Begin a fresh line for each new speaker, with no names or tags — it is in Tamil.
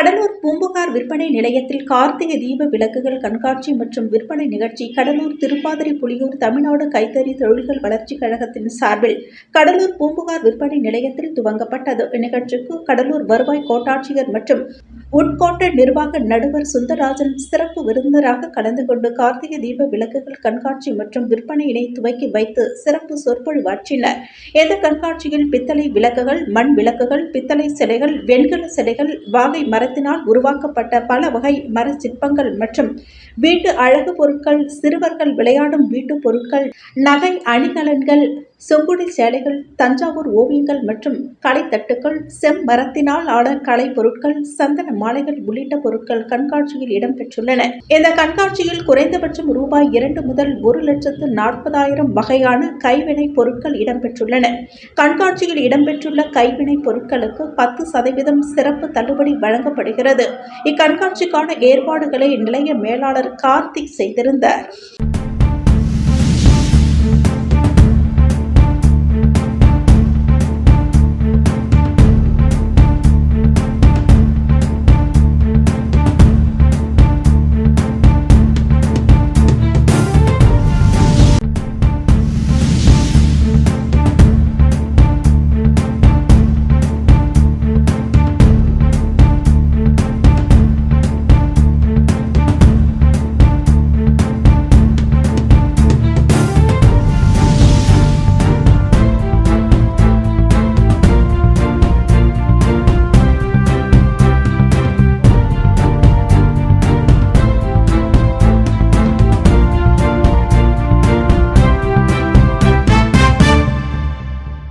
கடலூர் பூம்புகார் விற்பனை நிலையத்தில் கார்த்திகை தீப விளக்குகள் கண்காட்சி மற்றும் விற்பனை நிகழ்ச்சி கடலூர் திருப்பாதிரி புலியூர் தமிழ்நாடு கைத்தறி தொழில்கள் வளர்ச்சிக் கழகத்தின் சார்பில் கடலூர் பூம்புகார் விற்பனை நிலையத்தில் துவங்கப்பட்டது. இந்நிகழ்ச்சிக்கு கடலூர் வருவாய் கோட்டாட்சியர் மற்றும் உட்கோட்ட நிர்வாக நடுவர் சுந்தரராஜன் சிறப்பு விருந்தினராக கலந்து கொண்டு கார்த்திகை தீப விளக்குகள் கண்காட்சி மற்றும் விற்பனையினை துவக்கி வைத்து சிறப்பு சொற்பொழிவாற்றினர் இந்த கண்காட்சியில் பித்தளை விளக்குகள் மண் விளக்குகள் பித்தளை சிலைகள் வெண்கல சிலைகள் வாகை மரத்தினால் உருவாக்கப்பட்ட பல வகை மர சிற்பங்கள் மற்றும் வீட்டு அழகு பொருட்கள் சிறுவர்கள் விளையாடும் வீட்டு பொருட்கள் நகை அணிகலன்கள் செங்குடி சேலைகள் தஞ்சாவூர் ஓவியங்கள் மற்றும் கலைத்தட்டுக்கள் செம்மரத்தினால் ஆன கலை பொருட்கள் சந்தன மாலைகள் உள்ளிட்ட பொருட்கள் கண்காட்சியில் இடம்பெற்றுள்ளன. இந்த கண்காட்சியில் குறைந்தபட்சம் ரூபாய் இரண்டு முதல் ஒரு லட்சத்து நாற்பதாயிரம் வகையான கைவினை பொருட்கள் இடம்பெற்றுள்ளன. கண்காட்சியில் இடம்பெற்றுள்ள கைவினை பொருட்களுக்கு பத்து சதவீதம் சிறப்பு தள்ளுபடி வழங்கப்படுகிறது. இக்கண்காட்சிக்கான ஏற்பாடுகளை நிலைய மேலாளர் கார்த்திக் செய்திருந்தார்.